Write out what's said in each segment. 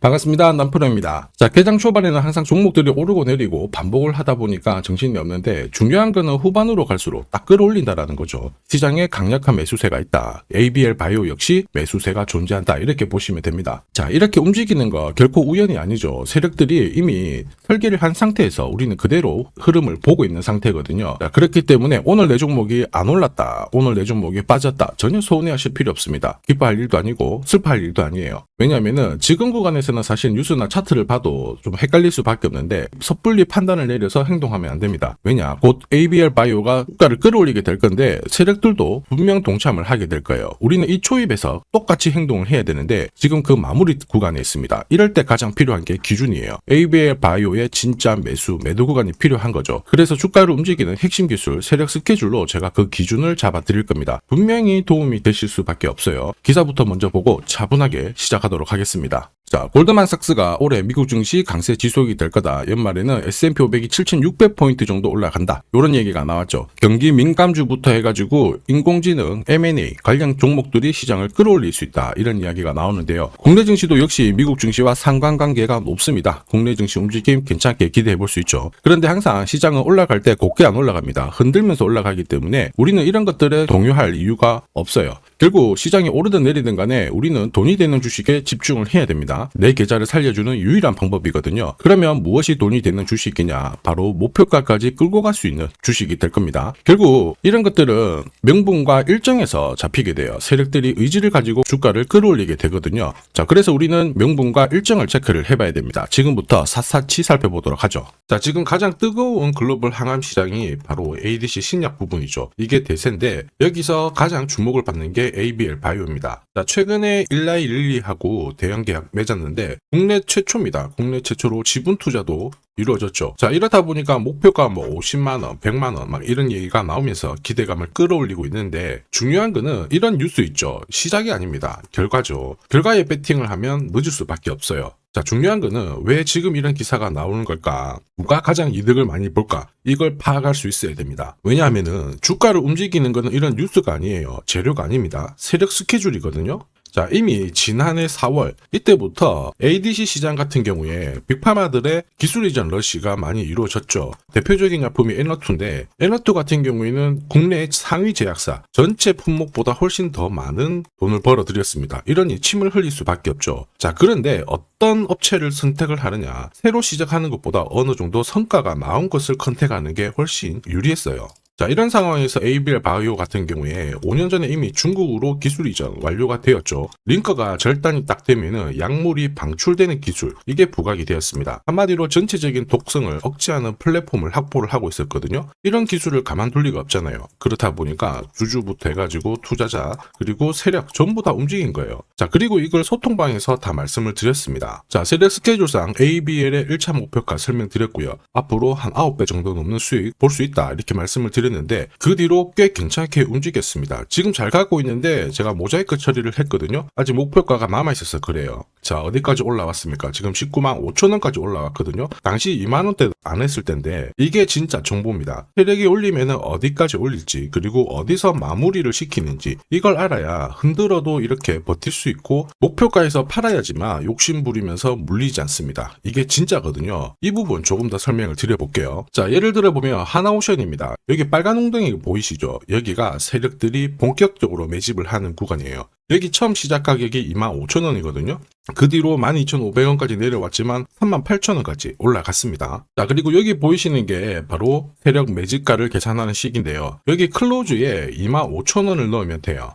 반갑습니다. 남프로입니다. 자, 개장 초반에는 항상 종목들이 오르고 내리고 반복을 하다 보니까 정신이 없는데 중요한 거는 후반으로 갈수록 딱 끌어올린다라는 거죠. 시장에 강력한 매수세가 있다. ABL 바이오 역시 매수세가 존재한다. 이렇게 보시면 됩니다. 자, 이렇게 움직이는 거 결코 우연이 아니죠. 세력들이 이미 설계를 한 상태에서 우리는 그대로 흐름을 보고 있는 상태거든요. 자, 그렇기 때문에 오늘 내 종목이 안 올랐다. 오늘 내 종목이 빠졌다. 전혀 서운해하실 필요 없습니다. 기뻐할 일도 아니고 슬퍼할 일도 아니에요. 왜냐면은 지금 구간에서 는 사실 뉴스나 차트를 봐도 좀 헷갈릴 수밖에 없는데 섣불리 판단을 내려서 행동하면 안 됩니다. 왜냐? 곧 ABL 바이오가 주가를 끌어올리게 될 건데 세력들도 분명 동참을 하게 될 거예요. 우리는 이 초입에서 똑같이 행동을 해야 되는데 지금 그 마무리 구간에 있습니다. 이럴 때 가장 필요한 게 기준이에요. ABL 바이오의 진짜 매수, 매도 구간이 필요한 거죠. 그래서 주가를 움직이는 핵심 기술, 세력 스케줄로 제가 그 기준을 잡아 드릴 겁니다. 분명히 도움이 되실 수밖에 없어요. 기사부터 먼저 보고 차분하게 시작하도록 하겠습니다. 자, 골드만삭스가 올해 미국 증시 강세 지속이 될 거다. 연말에는 S&P 500이 7,600포인트 정도 올라간다. 이런 얘기가 나왔죠. 경기 민감주부터 해가지고 인공지능, M&A 관련 종목들이 시장을 끌어올릴 수 있다. 이런 이야기가 나오는데요. 국내 증시도 역시 미국 증시와 상관관계가 높습니다. 국내 증시 움직임 괜찮게 기대해 볼 수 있죠. 그런데 항상 시장은 올라갈 때 곱게 안 올라갑니다. 흔들면서 올라가기 때문에 우리는 이런 것들에 동요할 이유가 없어요. 결국 시장이 오르든 내리든 간에 우리는 돈이 되는 주식에 집중을 해야 됩니다. 내 계좌를 살려주는 유일한 방법이거든요. 그러면 무엇이 돈이 되는 주식이냐? 바로 목표가까지 끌고 갈 수 있는 주식이 될 겁니다. 결국 이런 것들은 명분과 일정에서 잡히게 돼요. 세력들이 의지를 가지고 주가를 끌어올리게 되거든요. 자, 그래서 우리는 명분과 일정을 체크를 해봐야 됩니다. 지금부터 샅샅이 살펴보도록 하죠. 자, 지금 가장 뜨거운 글로벌 항암 시장이 바로 ADC 신약 부분이죠. 이게 대세인데 여기서 가장 주목을 받는 게 ABL 바이오입니다. 자, 최근에 일라이 릴리하고 대형 계약 맺 었는데 국내 최초입니다. 국내 최초로 지분 투자도 이루어졌죠. 자, 이렇다 보니까 목표가 뭐 50만 원, 100만 원 막 이런 얘기가 나오면서 기대감을 끌어올리고 있는데 중요한 거는 이런 뉴스 있죠. 시작이 아닙니다. 결과죠. 결과에 배팅을 하면 늦을 수밖에 없어요. 자, 중요한 거는 왜 지금 이런 기사가 나오는 걸까? 누가 가장 이득을 많이 볼까? 이걸 파악할 수 있어야 됩니다. 왜냐하면은 주가를 움직이는 거는 이런 뉴스가 아니에요. 재료가 아닙니다. 세력 스케줄이거든요. 자, 이미 지난해 4월 이때부터 ADC 시장 같은 경우에 빅파마들의 기술 이전 러시가 많이 이루어졌죠. 대표적인 약품이 에너투인데 에너투 같은 경우에는 국내 상위 제약사 전체 품목보다 훨씬 더 많은 돈을 벌어들였습니다. 이러니 침을 흘릴 수밖에 없죠. 자, 그런데 어떤 업체를 선택을 하느냐 새로 시작하는 것보다 어느 정도 성과가 나온 것을 컨택하는 게 훨씬 유리했어요. 자, 이런 상황에서 ABL 바이오 같은 경우에 5년 전에 이미 중국으로 기술 이전 완료가 되었죠. 링커가 절단이 딱 되면은 약물이 방출되는 기술, 이게 부각이 되었습니다. 한마디로 전체적인 독성을 억제하는 플랫폼을 확보를 하고 있었거든요. 이런 기술을 가만둘 리가 없잖아요. 그렇다 보니까 주주부터 해가지고 투자자, 그리고 세력 전부 다 움직인 거예요. 자, 그리고 이걸 소통방에서 다 말씀을 드렸습니다. 자, 세력 스케줄상 ABL의 1차 목표가 설명드렸고요. 앞으로 한 9배 정도 넘는 수익 볼 수 있다. 이렇게 말씀을 드렸는데 그 뒤로 꽤 괜찮게 움직였습니다. 지금 잘 가고 있는데 제가 모자이크 처리를 했거든요. 아직 목표가가 남아있어서 그래요. 자, 어디까지 올라왔습니까? 지금 19만 5천원까지 올라왔거든요. 당시 2만원대 안 했을 텐데 이게 진짜 정보입니다. 세력이 올리면은 어디까지 올릴지 그리고 어디서 마무리를 시키는지 이걸 알아야 흔들어도 이렇게 버틸 수 있고 목표가에서 팔아야지만 욕심 부리면서 물리지 않습니다. 이게 진짜거든요. 이 부분 조금 더 설명을 드려볼게요. 자, 예를 들어 보면 하나오션입니다. 여기 빨간 웅덩이 보이시죠? 여기가 세력들이 본격적으로 매집을 하는 구간이에요. 여기 처음 시작 가격이 25,000원이거든요. 그 뒤로 12,500원까지 내려왔지만 38,000원까지 올라갔습니다. 자, 그리고 여기 보이시는 게 바로 세력 매집가를 계산하는 식인데요. 여기 클로즈에 25,000원을 넣으면 돼요.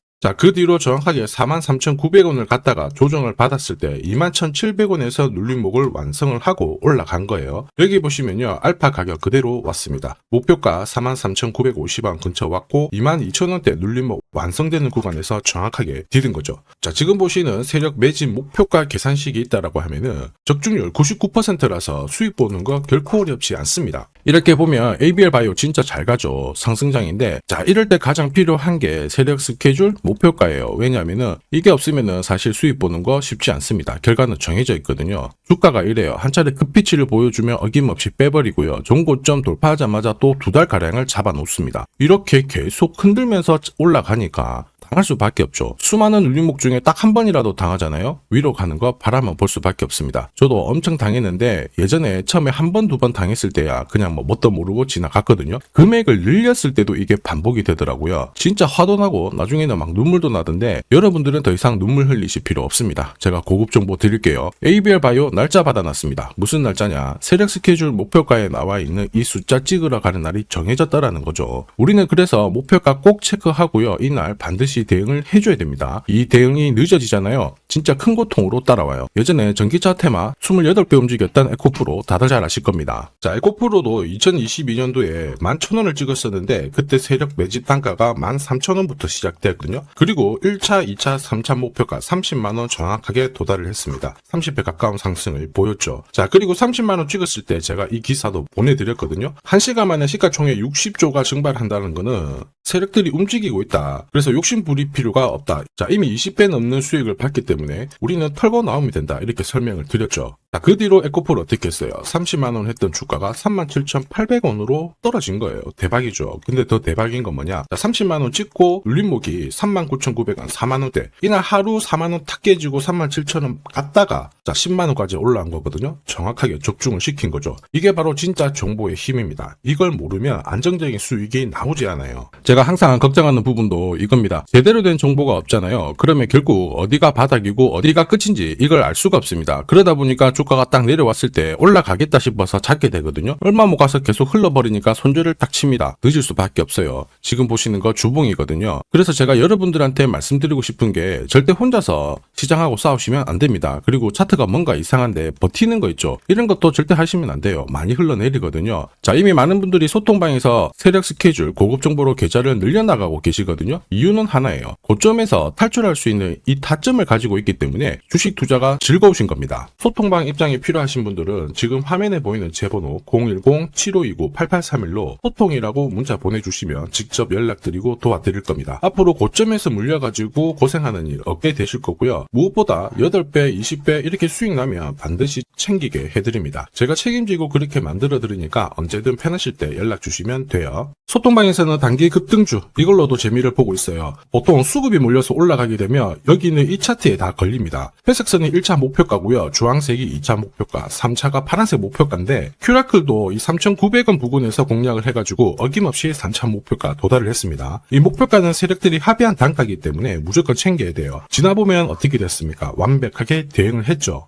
자, 그 뒤로 정확하게 43,900원을 갖다가 조정을 받았을 때 21,700원에서 눌림목을 완성을 하고 올라간 거예요. 여기 보시면요. 알파 가격 그대로 왔습니다. 목표가 43,950원 근처 왔고 22,000원대 눌림목 완성되는 구간에서 정확하게 디딘 거죠. 자, 지금 보시는 세력 매진 목표가 계산식이 있다라고 하면은 적중률 99%라서 수익 보는 거 결코 어렵지 않습니다. 이렇게 보면 ABL 바이오 진짜 잘 가죠. 상승장인데 자, 이럴 때 가장 필요한 게 세력 스케줄 목표가예요. 왜냐하면은 이게 없으면은 사실 수익 보는 거 쉽지 않습니다. 결과는 정해져 있거든요. 주가가 이래요. 한 차례 급피치를 보여주면 어김없이 빼버리고요. 종고점 돌파하자마자 또 두 달 가량을 잡아놓습니다. 이렇게 계속 흔들면서 올라가니까 당할 수밖에 없죠. 수많은 눌림목 중에 딱 한 번이라도 당하잖아요. 위로 가는 거 바라만 볼 수밖에 없습니다. 저도 엄청 당했는데 예전에 처음에 한 번, 두 번 당했을 때야 그냥 뭐 뭣도 모르고 지나갔거든요. 금액을 늘렸을 때도 이게 반복이 되더라고요. 진짜 화도 나고 나중에는 막 눈물도 나던데 여러분들은 더 이상 눈물 흘리실 필요 없습니다. 제가 고급 정보 드릴게요. ABL 바이오 날짜 받아놨습니다. 무슨 날짜냐? 세력 스케줄 목표가에 나와 있는 이 숫자 찍으러 가는 날이 정해졌다라는 거죠. 우리는 그래서 목표가 꼭 체크하고요. 이 날 반드시 대응을 해줘야 됩니다. 이 대응이 늦어지잖아요. 진짜 큰 고통으로 따라와요. 예전에 전기차 테마 28배 움직였던 에코프로 다들 잘 아실 겁니다. 자, 에코프로도 2022년도에 11,000원을 찍었었는데 그때 세력 매집 단가가 13,000원부터 시작되었거든요. 그리고 1차, 2차, 3차 목표가 30만원 정확하게 도달을 했습니다. 30배 가까운 상승을 보였죠. 자, 그리고 30만원 찍었을 때 제가 이 기사도 보내드렸거든요. 1시간 만에 시가총액 60조가 증발한다는 거는 세력들이 움직이고 있다. 그래서 욕심 부릴 필요가 없다. 자, 이미 20배 넘는 수익을 봤기 때문에 우리는 털고 나오면 된다. 이렇게 설명을 드렸죠. 자, 그 뒤로 에코폴 어떻게 했어요? 30만원 했던 주가가 37,800원으로 떨어진 거예요. 대박이죠. 근데 더 대박인 건 뭐냐? 자, 30만원 찍고 눌림목이 39,900원, 4만원대. 이날 하루 4만원 탁 깨지고 37,000원 갔다가 자, 10만원까지 올라온 거거든요. 정확하게 적중을 시킨 거죠. 이게 바로 진짜 정보의 힘입니다. 이걸 모르면 안정적인 수익이 나오지 않아요. 제가 항상 걱정하는 부분도 이겁니다. 제대로 된 정보가 없잖아요. 그러면 결국 어디가 바닥이고 어디가 끝인지 이걸 알 수가 없습니다. 그러다 보니까 주가가 딱 내려왔을 때 올라가겠다 싶어서 잡게 되거든요. 얼마 못 가서 계속 흘러버리니까 손절을 딱 칩니다. 늦을 수밖에 없어요. 지금 보시는 거 주봉이거든요. 그래서 제가 여러분들한테 말씀드리고 싶은 게 절대 혼자서 시장하고 싸우시면 안 됩니다. 그리고 차트가 뭔가 이상한데 버티는 거 있죠. 이런 것도 절대 하시면 안 돼요. 많이 흘러내리거든요. 자, 이미 많은 분들이 소통방에서 세력 스케줄 고급 정보로 계좌를 늘려나가고 계시거든요. 이유는 하나예요. 고점에서 탈출할 수 있는 이 타점을 가지고 있기 때문에 주식 투자가 즐거우신 겁니다. 소통방 입장이 필요하신 분들은 지금 화면에 보이는 제 번호 010-7529-8831로 소통이라고 문자 보내주시면 직접 연락드리고 도와드릴 겁니다. 앞으로 고점에서 물려가지고 고생하는 일 없게 되실 거고요. 무엇보다 8배, 20배 이렇게 수익 나면 반드시 챙기게 해드립니다. 제가 책임지고 그렇게 만들어 드리니까 언제든 편하실 때 연락 주시면 돼요. 소통방에서는 단기 급등주 이걸로도 재미를 보고 있어요. 보통 수급이 몰려서 올라가게 되면 여기 있는 이 차트에 다 걸립니다. 회색선이 1차 목표가고요. 주황색이 2차 목표가, 3차가 파란색 목표가인데 큐라클도 이 3,900원 부근에서 공략을 해가지고 어김없이 3차 목표가 도달을 했습니다. 이 목표가는 세력들이 합의한 단가이기 때문에 무조건 챙겨야 돼요. 지나보면 어떻게 됐습니까? 완벽하게 대응을 했죠.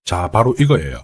자, 바로 이거예요.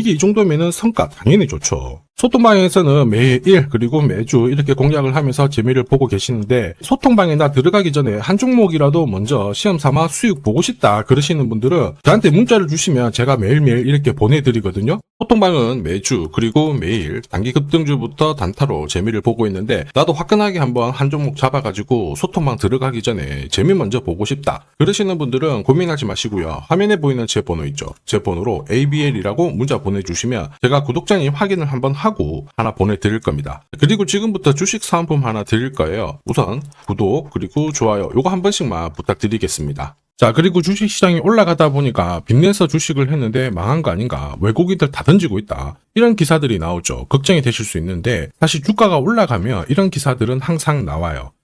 이 정도면은 성과 당연히 좋죠. 소통방에서는 매일 그리고 매주 이렇게 공략을 하면서 재미를 보고 계시는데 소통방에나 들어가기 전에 한 종목이라도 먼저 시험 삼아 수익 보고 싶다 그러시는 분들은 저한테 문자를 주시면 제가 매일매일 이렇게 보내드리거든요. 소통방은 매주 그리고 매일 단기 급등주부터 단타로 재미를 보고 있는데 나도 화끈하게 한번 한 종목 잡아가지고 소통방 들어가기 전에 재미 먼저 보고 싶다 그러시는 분들은 고민하지 마시고요. 화면에 보이는 제 번호 있죠. 제 번호로 ABL이라고 문자 보내주시면 제가 구독자님 확인을 한번 하고 하나 보내드릴 겁니다. 그리고 지금부터 주식 사은품 하나 드릴 거예요. 우선 구독 그리고 좋아요 요거 한 번씩만 부탁드리겠습니다. 자, 그리고 주식 시장이 올라가다 보니까 빚내서 주식을 했는데 망한 거 아닌가. 외국인들 다 던지고 있다. 이런 기사들이 나오죠. 걱정이 되실 수 있는데, 사실 주가가 올라가면 이런 기사들은 항상 나와요.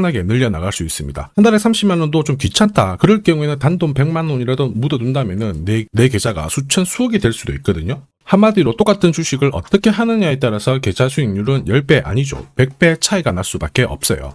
나게 늘려나갈 수 있습니다. 한 달에 30만 원도 좀 귀찮다. 그럴 경우에는 단돈 100만 원이라도 묻어둔다면은 내, 내 계좌가 수천 수억이 될 수도 있거든요. 한마디로 똑같은 주식을 어떻게 하느냐에 따라서 계좌 수익률은 10배 아니죠. 100배 차이가 날 수밖에 없어요.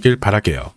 길 바랄게요.